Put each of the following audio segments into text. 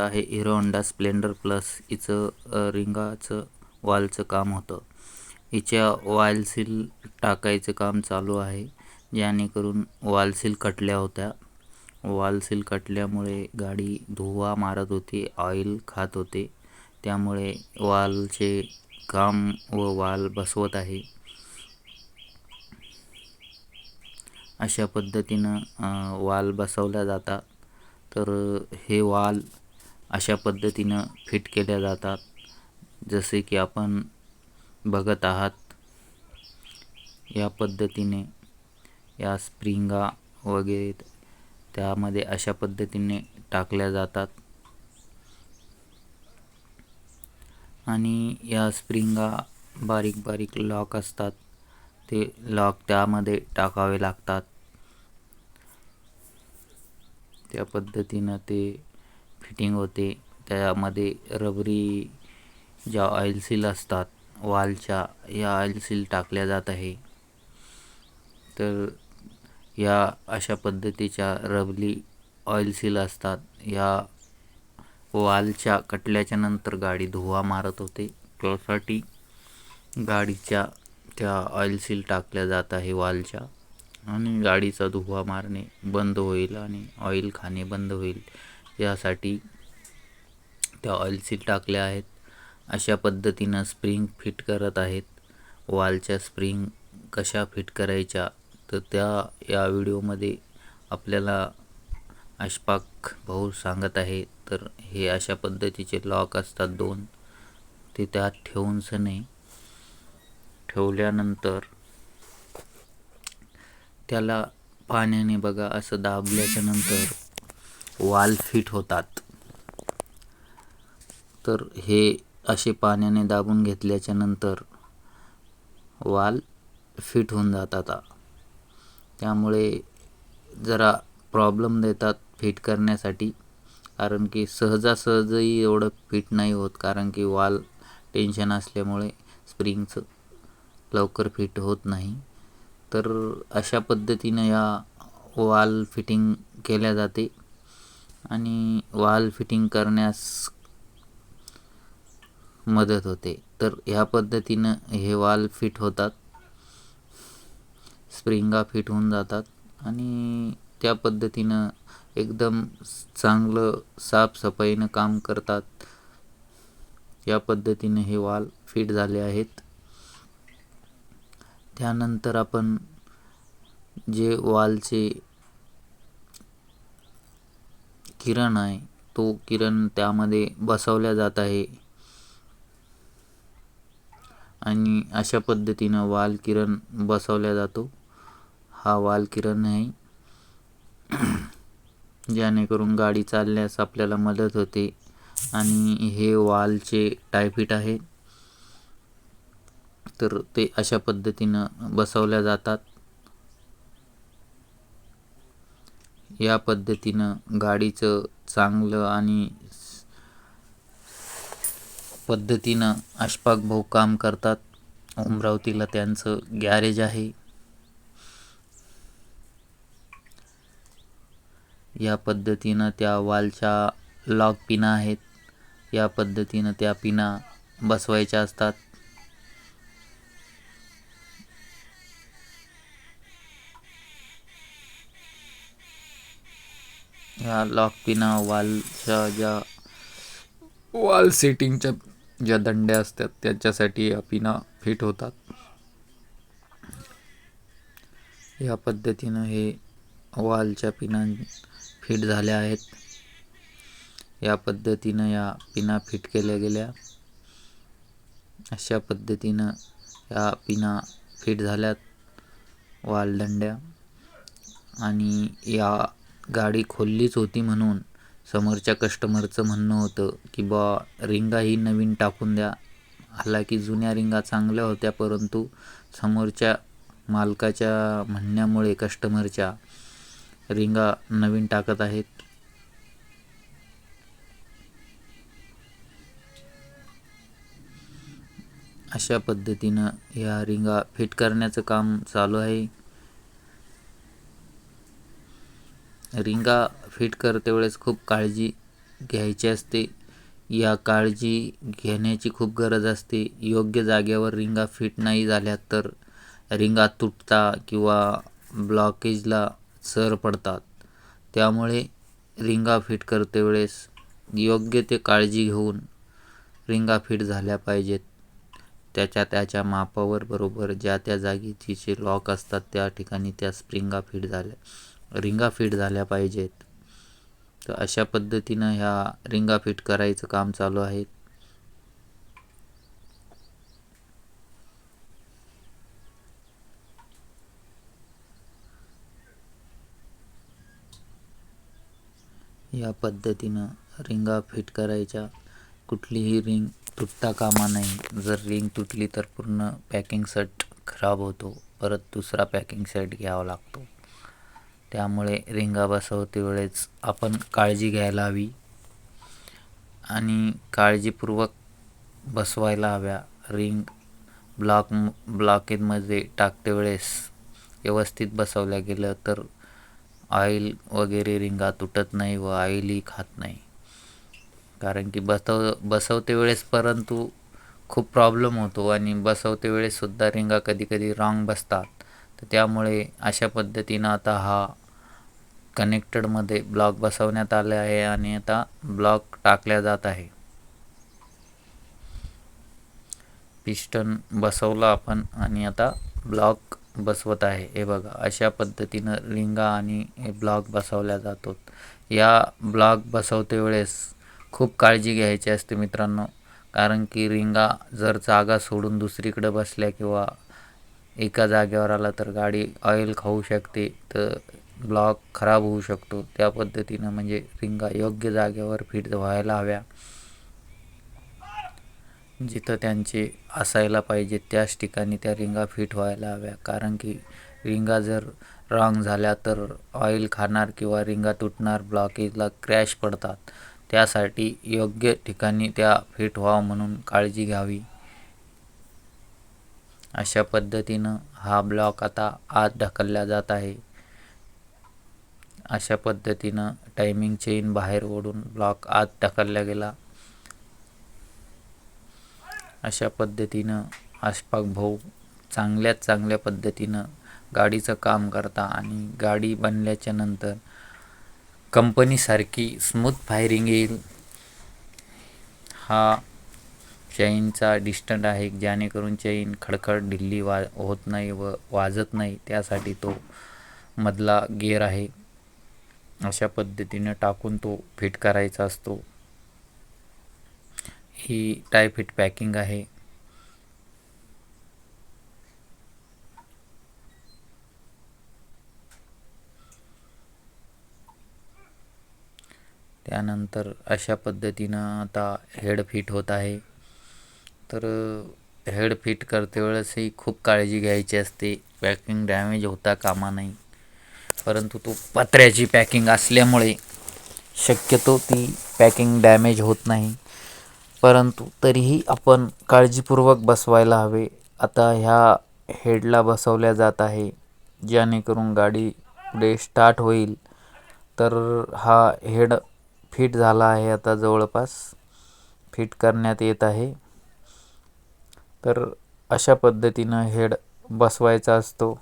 आहे. Hero Honda Splendor plus हिचं रिंगाचं वालचं काम होतं. हिच्या वॉल सील टाकायचं काम चालू आहे. जेणेकरून वॉल सील कटल्या होत्या. वॉल सील कटल्यामुळे गाडी धुवा मारत होती ऑइल खात होते. त्यामुळे वालचे काम व वाल बसवत आहे. अशा पद्धतीनं वॉल वाल बसवल्या जातात. तर हे वाल अशा पद्धतीनं फिट केल्या जातात. जसे की आपण बघत आहात या पद्धतीने या स्प्रिंगा वगैरे त्यामध्ये अशा पद्धतीने टाकल्या जातात. आणि या स्प्रिंगा बारीक बारीक लॉक असतात. ते लॉक त्यामध्ये टाकावे लागतात. त्या पद्धतीनं ते फिटिंग होते. त्यामध्ये रबरी ज्या ऑइल सील असतात वालच्या या ऑइल सील टाकल्या जात आहे. तर या अशा पद्धतीच्या रबली ऑइल सील असतात. या वालच्या कटल्याच्या नंतर गाडी धुवा मारत होते. त्यासाठी गाडीच्या त्या ऑइल सील टाकल्या जात आहे वालच्या. आणि गाडीचा धुवा मारणे बंद होईल आणि ऑइल खाणे बंद होईल. यासाठी त्या ऑइल सील टाकल्या आहेत. अशा पद्धतीनं स्प्रिंग फिट करत आहेत. वालच्या स्प्रिंग कशा फिट करायच्या? तर त्या या व्हिडिओमध्ये आपल्याला अशफाक भाऊ सांगत आहे. तर हे अशा पद्धतीचे लॉक असतात दोन. ते त्यात ठेवून सने ठेवल्यानंतर त्याला पाण्याने बघा असं दाबल्याच्या नंतर वाल फिट होतात. तर हे असे पाण्याने दाबून घेतल्याच्या नंतर वाल फिट होऊन जातात त्यामुळे जरा प्रॉब्लेम देतात फिट करण्यासाठी कारण की सहजासहजही एवढं फिट नाही होत कारण की वाल टेन्शन असल्यामुळे स्प्रिंगचं लवकर फिट होत नाही. तर अशा पद्धतीनं या वाल फिटिंग केल्या जाते. आणि वाल फिटिंग करण्यास मदत होते. तर ह्या पद्धतीनं हे वाल फिट होतात. स्प्रिंगा फिट होऊन जातात. आणि त्या पद्धतीनं एकदम चांगलं साफसफाईनं काम करतात. या पद्धतीने हे वाल फिट झाले आहेत. त्यानंतर आपण जे वालचे किरण आहे. तो किरण त्यामध्ये बसवल्या जात आहे. आणि अशा पद्धतीनं वाल किरण बसवल्या जातो. हा वाल किरण आहे. जेणेकरून गाडी चालण्यास आपल्याला मदत होते. आणि हे वालचे टायफिट आहे. तर ते अशा पद्धतीनं बसवल्या जातात. या पद्धतीनं गाडीचं चांगलं आणि पद्धतीनं अशफाक भाऊ काम करतात. अमरावतीला त्यांचं गॅरेज आहे. या पद्धतीनं त्या वालच्या लॉक पिना आहेत. या पद्धतीनं त्या पिना बसवायच्या असतात. ह्या लॉक पिना वालच्या ज्या वाल सेटिंगच्या ज्या दंड्या असतात त्याच्यासाठी या पिना फिट होतात. या पद्धतीनं हे वालच्या पिना फिट झाल्या आहेत. या पद्धतीनं या पिना फिट केल्या गेल्या. अशा पद्धतीनं या पिना फिट झाल्यात वालदंड्या आणि या गाडी खोललीच होती म्हणून समोरच्या कस्टमरचं म्हणणं होतं की बॉ रिंगा ही नवीन टाकून द्या. हालाकी जुन्या रिंगा चांगल्या होत्या परंतु समोरच्या मालकाच्या म्हणण्यामुळे कस्टमरच्या रिंगा नवीन टाकत आहेत. अशा पद्धतीनं या रिंगा फिट करण्याचं काम चालू आहे. रिंगा फिट करते वेळेस खूप काळजी घ्यायची असते. या काळजी घेण्याची खूप गरज असते. योग्य जागेवर रिंगा फिट नाही झाल्या तर रिंगा तुटता किंवा ब्लॉकेजला सर पडतात. त्यामुळे रिंगा फिट करते वेळेस योग्य ते काळजी घेऊन रिंगा फिट झाल्या पाहिजेत. त्याच्या त्याच्या मापावर बरोबर ज्या त्या जागी तिचे लॉक असतात त्या ठिकाणी त्या स्प्रिंगा फिट झाल्या. रिंगा फिट झाल्या पाहिजेत. तर अशा पद्धतीनं ह्या रिंगा फिट करायचं काम चालू आहे. या पद्धतीनं रिंगा फिट करायच्या. कुठलीही रिंग तुटता कामा नाही जर रिंग तुटली तर पूर्ण पॅकिंग सेट खराब होतो. परत दुसरा पॅकिंग सेट घ्यावा लागतो. त्यामुळे रिंगा बसवते वेळेस आपण काळजी घ्यायला हवी आणि काळजीपूर्वक बसवायला हव्या. रिंग ब्लॉक ब्लॉकेजमध्ये टाकते वेळेस व्यवस्थित बसवल्या गेलं तर ऑइल वगैरे रिंगा तुटत नाही व ऑइलही खात नाही. कारण की बसव बसवते वेळेस परंतु खूप प्रॉब्लेम होतो आणि बसवते वेळेससुद्धा रिंगा कधी कधी रॉंग बसतात. तर त्यामुळे अशा पद्धतीनं आता हा कनेक्टेडमध्ये ब्लॉक बसवण्यात आले आहे आणि आता ब्लॉक टाकल्या जात आहे. पिस्टन बसवलं आपण आणि आता ब्लॉक बसवत आहे. हे बघा अशा पद्धतीनं रिंगा आणि हे ब्लॉक बसवल्या जातो या ब्लॉक बसवते वेळेस खूप काळजी घ्यायची असते मित्रांनो कारण की रिंगा जर जागा सोडून दुसरीकडे बसल्या किंवा एका जागेवर आला तर गाडी ऑइल खाऊ शकते. तर ब्लॉक खराब होऊ शकतो. त्या पद्धतीनं म्हणजे रिंगा योग्य जागेवर फिट व्हायला हव्या. जिथं त्यांचे असायला पाहिजे त्याच ठिकाणी त्या रिंगा फिट व्हायला हव्या. कारण की रिंगा जर रॉंग झाल्या तर ऑइल खाणार किंवा रिंगा तुटणार ब्लॉकेजला क्रॅश पडतात. त्यासाठी योग्य ठिकाणी त्या फिट व्हावं म्हणून काळजी घ्यावी. अशा पद्धतीनं हा ब्लॉक आता आत ढकलला जात आहे. अशा पद्धतीनं टायमिंग चेन बाहेर ओढून ब्लॉक आत ढकलला गेला. अशा पद्धतीनं आशपाक भाऊ चांगल्यात चांगल्या पद्धतीनं गाडीचं काम करता आणि गाडी बनल्याच्या नंतर कंपनीसारखी स्मूथ फायरिंग येईल. हा चैनचा डिस्टंट आहे जेणेकरून चैन खडखड ढिल्ली वा होत नाही व वाजत नाही. त्यासाठी तो मधला गेअर आहे. अशा पद्धतीने टाकून तो फिट करायचा असतो. ही टाय फिट पॅकिंग आहे. त्यानंतर अशा पद्धतीनं आता हेड फिट होत आहे. तर हेड फिट करते वेळेसही खूप काळजी घ्यायची असते. पॅकिंग डॅमेज होता कामा नाही परंतु तो पत्र्याची पॅकिंग असल्यामुळे शक्यतो ती पॅकिंग डॅमेज होत नाही. परंतु तरीही आपण काळजीपूर्वक बसवायला हवे. आता ह्या हेडला बसवल्या जात आहे. जेणेकरून गाडी पुढे स्टार्ट होईल. तर हा हेड फिट झाला आहे आता जवळपास. फिट करण्यात येत आहे. तर अशा पद्धतीनं हेड बसवायचा असतो.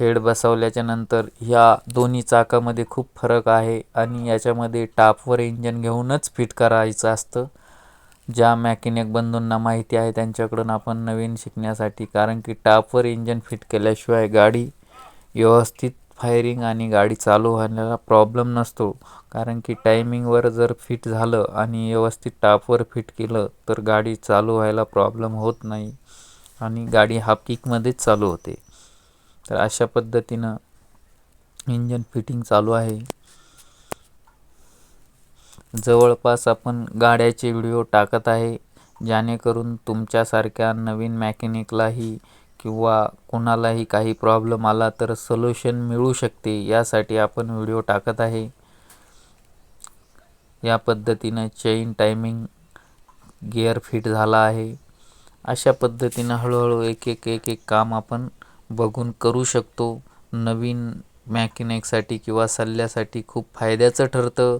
हेड बसवल्याच्या नंतर ह्या दोन्ही चाकामध्ये खूप फरक आहे आणि याच्यामध्ये टापवर इंजन घेऊनच फिट करायचं असतं. ज्या मॅकॅनिक बंधूंना माहिती आहे त्यांच्याकडून आपण नवीन शिकण्यासाठी कारण की टापवर इंजन फिट केल्याशिवाय गाडी व्यवस्थित फायरिंग आणि गाडी चालू व्हायला प्रॉब्लेम नसतो. कारण की टायमिंगवर जर फिट झालं आणि व्यवस्थित टापवर फिट केलं तर गाडी चालू व्हायला प्रॉब्लेम होत नाही आणि गाडी हाफ किकमध्येच चालू होते. तर अशा पद्धतीनं इंजन फिटिंग चालू आहे. जवळपास आपण गाड्याचे व्हिडिओ टाकत आहे जेणेकरून तुमच्यासारख्या नवीन मॅकॅनिकलाही किंवा कोणालाही काही प्रॉब्लेम आला तर सोल्युशन मिळू शकते यासाठी आपण व्हिडिओ टाकत आहे. या पद्धतीनं चेन टायमिंग गिअर फिट झाला आहे. अशा पद्धतीनं हळूहळू एक एक एक एक काम आपण बघून करू शकतो. नवीन मॅकॅनिकसाठी किंवा सल्ल्यासाठी खूप फायद्याचं ठरतं.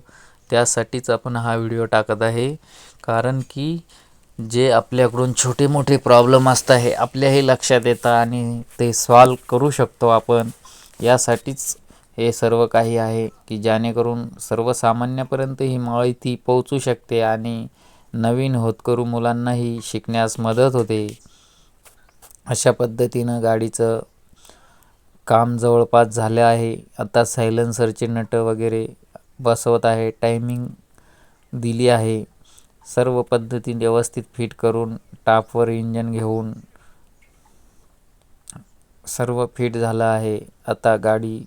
त्यासाठीच आपण हा व्हिडिओ टाकत आहे. कारण की जे आपल्याकडून छोटे मोठे प्रॉब्लेम असतं आहे आपल्याही लक्षात येतं आणि ते सॉल्व करू शकतो आपण. यासाठीच हे सर्व काही आहे की जेणेकरून सर्वसामान्यापर्यंत ही माहिती पोहोचू शकते आणि नवीन होतकरू मुलांनाही शिकण्यास मदत होते. अशा पद्धतीनं गाडीचं काम जवळपास झालं आहे. आता सायलेन्सरचे नटं वगैरे बसवत आहे. टायमिंग दिली आहे. सर्व पद्धती व्यवस्थित फिट करून टापवर इंजन घेऊन सर्व फिट झालं आहे. आता गाडी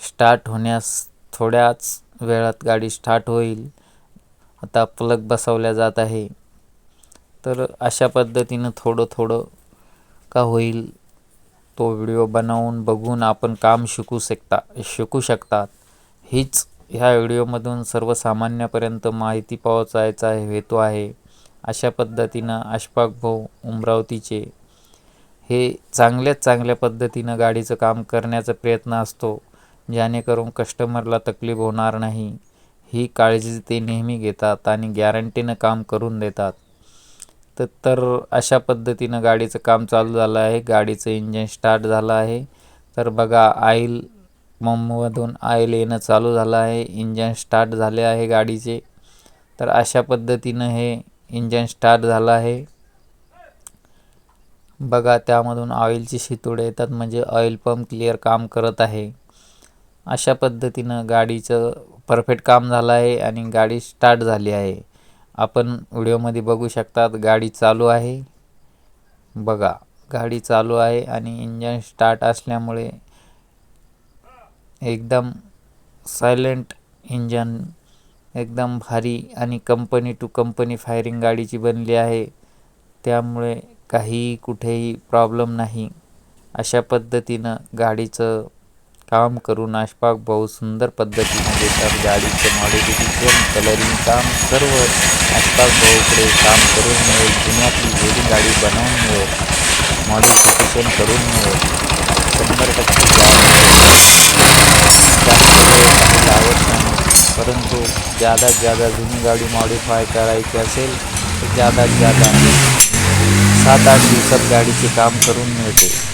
स्टार्ट होण्यास थोड्याच वेळात गाडी स्टार्ट होईल. आता प्लग बसवल्या जात आहे. तर अशा पद्धतीनं थोडं थोडं का होईल. तो व्हिडिओ बनवून बघून आपण काम शिकू शकता शिकू शकतात. हीच ह्या व्हिडिओमधून सर्वसामान्यापर्यंत माहिती पोहोचायचा हेतू आहे. अशा पद्धतीनं अशफाक भाऊ उमरावतीचे हे चांगल्याच चांगल्या पद्धतीनं गाडीचं काम करण्याचा प्रयत्न असतो जेणेकरून कस्टमरला तकलीफ होणार नाही. ही काळजी ते नेहमी घेतात आणि गॅरंटीनं काम करून देतात. तर तर अशा पद्धतीनं गाडीचं काम चालू झालं आहे. गाडीचं इंजन स्टार्ट झालं आहे. तर बघा आईल मधून आईल येणं चालू झालं आहे. इंजन स्टार्ट झाले आहे गाडीचे. तर अशा पद्धतीनं हे इंजन स्टार्ट झालं आहे. बघा त्यामधून ऑइलची शितोडे येतात म्हणजे ऑइल पंप क्लिअर काम करत आहे. अशा पद्धतीनं गाडीचं परफेक्ट काम झालं आहे आणि गाडी स्टार्ट झाली आहे. आपण व्हिडिओमध्ये बघू शकतात गाडी चालू आहे. बघा गाडी चालू आहे आणि इंजन स्टार्ट असल्यामुळे एकदम सायलेंट इंजन एकदम भारी आणि कंपनी टू कंपनी फायरिंग गाडीची बनली आहे. त्यामुळे काही कुठेही प्रॉब्लेम नाही. अशा पद्धतीनं गाडीचं काम करून अशफाक बहुत सुंदर पद्धतीने देतात गाडीचं मॉडिफिकेशन कलरिंग काम, सर्व अशफाक भाऊकडे काम करून मिळेल जुन्यातली जेवढी गाडी बनवून मिळेल मॉडिफिकेशन करून मिळेल शंभर टक्के परंतु जादात जादा जुनी गाडी मॉडिफाय करायची असेल तर जादात जादा सात आठ दिवसात गाडीचे काम करून मिळते